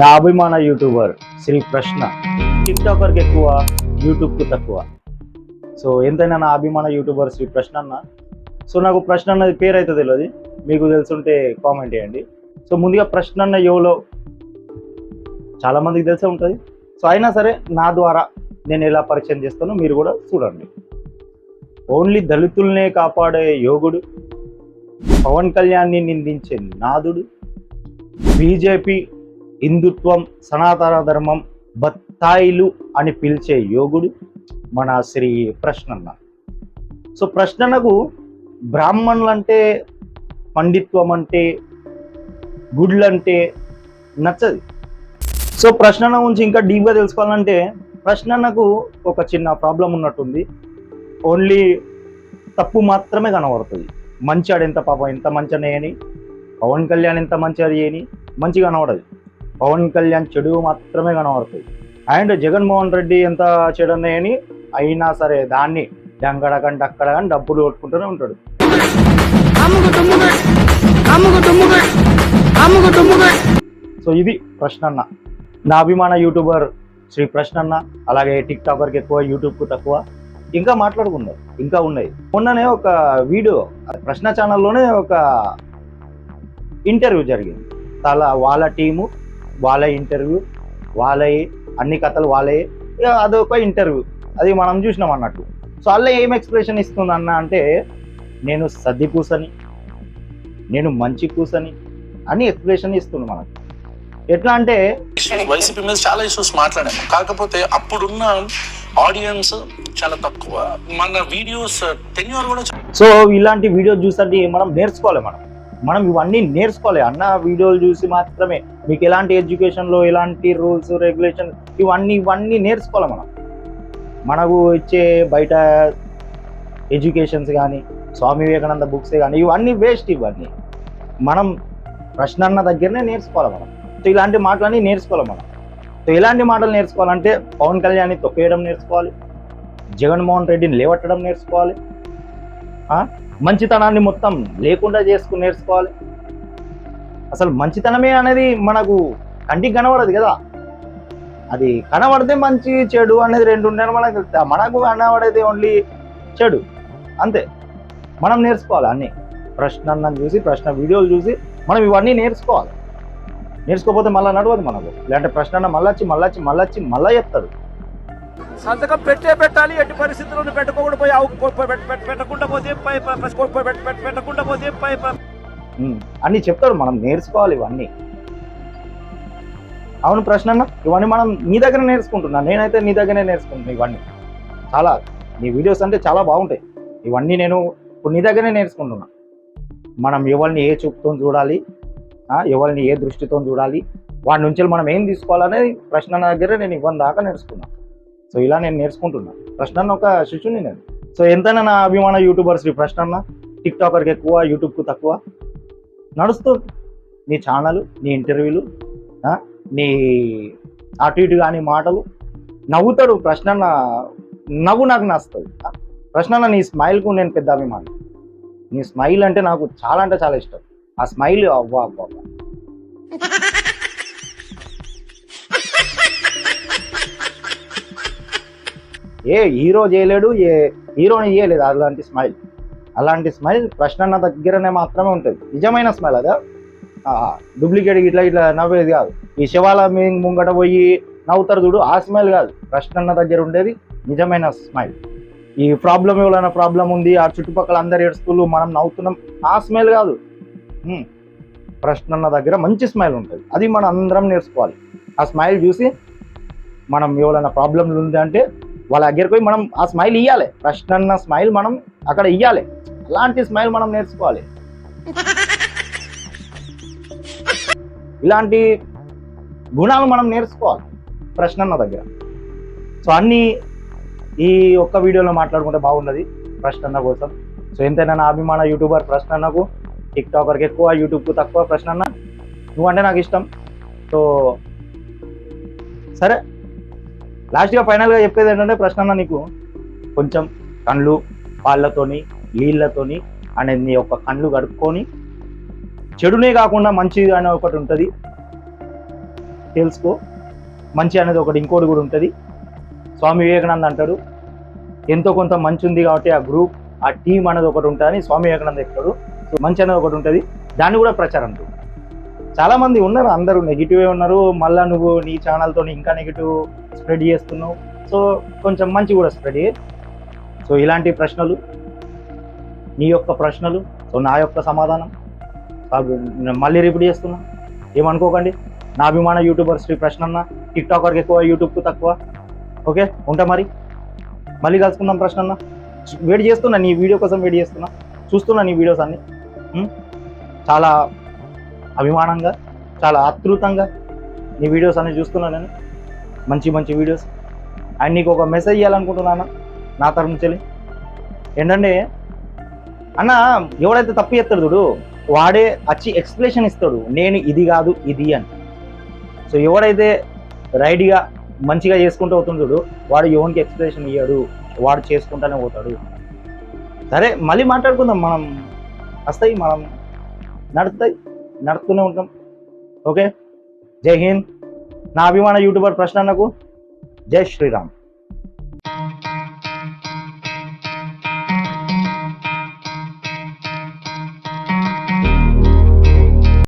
నా అభిమాన YouTuber Shri Krishna tick టాకర్కి ఎక్కువ యూట్యూబ్కు తక్కువ. సో ఎంతైనా నా అభిమాన యూట్యూబర్ శ్రీ ప్రశ్న అన్న సో నాకు ప్రశ్న అన్నది పేరు అయితే తెలియదు మీకు తెలుసుంటే కామెంట్ చేయండి. సో ముందుగా ప్రశ్న అన్న యోలో చాలామందికి తెలిసే ఉంటుంది. సో అయినా సరే నా ద్వారా నేను ఎలా పరిచయం చేస్తానో మీరు కూడా చూడండి. ఓన్లీ దళితుల్నే కాపాడే యోగుడు పవన్ కళ్యాణ్ని నిందించే నాదుడు బీజేపీ హిందుత్వం సనాతన ధర్మం బత్తాయిలు అని పిలిచే యోగుడు మన శ్రీ ప్రశ్నన్న. సో ప్రశ్ననకు బ్రాహ్మణులు అంటే పండిత్వం అంటే గుడ్లంటే నచ్చదు. సో ప్రశ్నన్న గురించి ఇంకా డీప్గా తెలుసుకోవాలంటే ప్రశ్ననకు ఒక చిన్న ప్రాబ్లం ఉన్నట్టుంది. ఓన్లీ తప్పు మాత్రమే కనబడుతుంది. మంచి ఎంత పాపం ఎంత మంచి అని పవన్ కళ్యాణ్ ఎంత మంచి అది అని మంచి కనబడదు. పవన్ కళ్యాణ్ చెడు మాత్రమే కనబడుతుంది అండ్ జగన్మోహన్ రెడ్డి ఎంత చెడు అని అయినా సరే దాన్ని డంగడ కంటే అక్కడ కానీ డబ్బులు కొట్టుకుంటూనే ఉంటాడు. సో ఇది ప్రశ్నన్న. నా అభిమాన యూట్యూబర్ శ్రీ ప్రశ్నన్న అలాగే టిక్ టాకర్కి ఎక్కువ యూట్యూబ్కు తక్కువ ఇంకా మాట్లాడుకుందాం. ఇంకా ఉన్నాయి. మొన్ననే ఒక వీడియో ప్రశ్న ఛానల్లోనే ఒక ఇంటర్వ్యూ జరిగింది. చాలా వాళ్ళ టీము వాళ్ళ ఇంటర్వ్యూ వాళ్ళే అన్ని కథలు వాళ్ళే. అదొక ఇంటర్వ్యూ అది మనం చూసినాం అన్నట్టు. సో అల్ల ఏం ఎక్స్ప్రెషన్ ఇస్తుంది అన్న అంటే నేను సర్ది కూసని నేను మంచి కూసని అని ఎక్స్ప్రెషన్ ఇస్తుంది మనకు. ఎట్లా అంటే వైసీపీ మీద చాలా ఇష్యూస్ మాట్లాడాము. కాకపోతే అప్పుడున్న ఆడియన్స్ చాలా తక్కువ. మన వీడియోస్ టెన్యూర్ కూడా సో ఇలాంటి వీడియోస్ చూసండి మనం నేర్చుకోవాలి మనం. మనం ఇవన్నీ నేర్చుకోవాలి. అన్న వీడియోలు చూసి మాత్రమే మీకు ఎలాంటి ఎడ్యుకేషన్లో ఎలాంటి రూల్స్ రెగ్యులేషన్ ఇవన్నీ ఇవన్నీ నేర్చుకోవాలి మనం. మనకు ఇచ్చే బయట ఎడ్యుకేషన్స్ కానీ స్వామి వివేకానంద బుక్స్ కానీ ఇవన్నీ వేస్ట్ ఇవన్నీ. మనం ప్రశ్న అన్న దగ్గరనే నేర్చుకోవాలి మనం. సో ఇలాంటి మాటలన్నీ నేర్చుకోవాలి మనం. సో ఇలాంటి మాటలు నేర్చుకోవాలంటే పవన్ కళ్యాణ్ని తొక్కేయడం నేర్చుకోవాలి. జగన్మోహన్ రెడ్డిని లేవట్టడం నేర్చుకోవాలి. మంచితనాన్ని మొత్తం లేకుండా చేసుకుని నేర్చుకోవాలి. అసలు మంచితనమే అనేది మనకు కంటికి కనబడదు కదా. అది కనబడితే మంచి చెడు అనేది రెండు ఉన్నాయి మనకు మనకు కనబడేది ఓన్లీ చెడు. అంతే. మనం నేర్చుకోవాలి అన్నీ. ప్రశ్న అన్నం చూసి ప్రశ్న వీడియోలు చూసి మనం ఇవన్నీ నేర్చుకోవాలి. నేర్చుకోకపోతే మళ్ళీ నడవదు మనకు. లేదంటే ప్రశ్న అన్న మళ్ళీ వచ్చి మళ్ళీ వచ్చి మళ్ళీ వచ్చి మళ్ళీ చెప్తాడు సంతకం పెట్టే పెట్టాలి ఎట్టి పరిస్థితుల్లో పెట్టుకోకుండా పోయి పెట్టకుండా పోతే పై పెట్ట- పెట్టకుండా పోతే పై అన్ని చెప్తాడు మనం నేర్చుకోవాలి ఇవన్నీ. అవును ప్రశ్న అన్న ఇవన్నీ మనం నీ దగ్గర నేర్చుకుంటున్నా నేనైతే నీ దగ్గరే నేర్చుకుంటున్నా ఇవన్నీ. చాలా నీ వీడియోస్ అంటే చాలా బాగుంటాయి. ఇవన్నీ నేను ఇప్పుడు నీ దగ్గరే నేర్చుకుంటున్నా. మనం ఎవరిని ఏ చూపుతో చూడాలి ఎవరిని ఏ దృష్టితో చూడాలి వాడి నుంచి మనం ఏం తీసుకోవాలనేది ప్రశ్న దగ్గర నేను ఇవ్వని దాకా నేర్చుకున్నా. సో ఇలా నేను నేర్చుకుంటున్నా. ప్రశ్న అన్న ఒక శిష్యుని నేను. సో ఎంతైనా నా అభిమాన యూట్యూబర్ శ్రీ ప్రశ్న అన్న టిక్ టాకర్కి ఎక్కువ యూట్యూబ్కు తక్కువ. నడుస్తుంది నీ ఛానల్ నీ ఇంటర్వ్యూలు నీ అటు ఇటు కానీ మాటలు నవ్వుతాడు ప్రశ్న నవ్వు నాకు నచ్చుతుంది. ఆ, ప్రశ్న నీ స్మైల్కు నేను పెద్ద అభిమానం. నీ స్మైల్ అంటే నాకు చాలా అంటే చాలా ఇష్టం. ఆ స్మైల్ అవ్వా అవ్వా. ఏ హీరో చేయలేడు ఏ హీరోని చేయలేదు అలాంటి స్మైల్. అలాంటి స్మైల్ ప్రశ్న దగ్గరనే మాత్రమే ఉంటుంది. నిజమైన స్మైల్ అదా? డూప్లికేట్ ఇట్లా ఇట్లా నవ్వేది కాదు. ఈ శివాల మీ ముంగట పోయి నవ్వుతారు చూడు ఆ స్మైల్ కాదు. ప్రశ్న దగ్గర ఉండేది నిజమైన స్మైల్. ఈ ప్రాబ్లం ఎవరైనా ప్రాబ్లం ఉంది ఆ చుట్టుపక్కల అందరు ఏడుస్తులు మనం నవ్వుతున్నాం ఆ స్మైల్ కాదు. హ్మ్. ప్రశ్న దగ్గర మంచి స్మైల్ ఉంటుంది. అది మనం అందరం నేర్చుకోవాలి. ఆ స్మైల్ చూసి మనం ఎవరైనా ప్రాబ్లం ఉంది అంటే వాళ్ళ దగ్గరికి పోయి మనం ఆ స్మైల్ ఇవ్వాలి ప్రశ్న అన్న స్మైల్ మనం అక్కడ ఇవ్వాలి అలాంటి స్మైల్ మనం నేర్చుకోవాలి. ఇలాంటి గుణాలు మనం నేర్చుకోవాలి ప్రశ్న అన్న దగ్గర. సో అన్నీ ఈ ఒక్క వీడియోలో మాట్లాడుకుంటే బాగున్నది ప్రశ్నన్న కోసం. సో ఎంతైనా నా అభిమాన యూట్యూబర్ ప్రశ్నన్నకు టిక్ టాకర్కి ఎక్కువ యూట్యూబ్కు తక్కువ ప్రశ్నన్న నువ్వంటే నాకు ఇష్టం. సో సరే. లాస్ట్గా ఫైనల్గా చెప్పేది ఏంటంటే ప్రశ్న నీకు కొంచెం కళ్ళు పాళ్ళతోని నీళ్ళతోని అనేది నీ యొక్క కళ్ళు కడుక్కొని చెడునే కాకుండా మంచిది అనే ఒకటి ఉంటుంది. తెలుసుకో. మంచి అనేది ఒకటి ఇంకోటి కూడా ఉంటుంది. స్వామి వివేకానంద అంటాడు ఎంతో కొంత మంచి ఉంది కాబట్టి ఆ గ్రూప్ ఆ టీం అనేది ఒకటి ఉంటుంది స్వామి వివేకానంద చెప్తాడు. సో మంచి అనేది ఒకటి ఉంటుంది. దాన్ని కూడా ప్రచారం అంటారు చాలా మంది ఉన్నారు అందరూ నెగిటివే ఉన్నారు. మళ్ళా నువ్వు నీ ఛానల్తో ఇంకా నెగిటివ్ స్ప్రెడ్ చేస్తున్నావు. సో కొంచెం మంచి కూడా స్ప్రెడ్ చేయ. సో ఇలాంటి ప్రశ్నలు నీ యొక్క ప్రశ్నలు సో నా యొక్క సమాధానం. మళ్ళీ రిపీట్ చేస్తున్నా. ఏమనుకోకండి. నా అభిమాన యూట్యూబర్ శ్రీ ప్రశ్నన్న టిక్ టాకర్కి ఎక్కువ యూట్యూబ్కు తక్కువ. ఓకే? ఉంటా మరి. మళ్ళీ కలుసుకుందాం ప్రశ్న అన్న వెయిట్ చేస్తున్నా నీ వీడియో కోసం వెయిట్ చేస్తున్నా. చూస్తున్నా నీ వీడియోస్ అన్ని. చాలా అభిమానంగా చాలా ఆతృతంగా నీ వీడియోస్ అన్ని చూస్తున్నా నేను. మంచి మంచి వీడియోస్ అండ్ నీకు ఒక మెసేజ్ ఇవ్వాలనుకుంటున్నాను నా తరఫు నుంచి ఏంటంటే అన్న ఎవడైతే తప్పు చేస్తాడు చూడు వాడే వచ్చి ఎక్స్ప్లెనేషన్ ఇస్తాడు. నేను ఇది కాదు ఇది అని. సో ఎవడైతే రైడ్గా మంచిగా చేసుకుంటూ అవుతుంది చూడు వాడు ఎవరికి ఎక్స్ప్లెనేషన్ ఇయ్యాడు వాడు చేసుకుంటానే పోతాడు. సరే మళ్ళీ మాట్లాడుకుందాం. మనం వస్తాయి మనం నడుస్తాయి. నడుస్తూనే ఉంటాం. ఓకే? జై హింద్. నా అభిమాన యూట్యూబర్ ప్రశ్న నాకు జై శ్రీరామ్.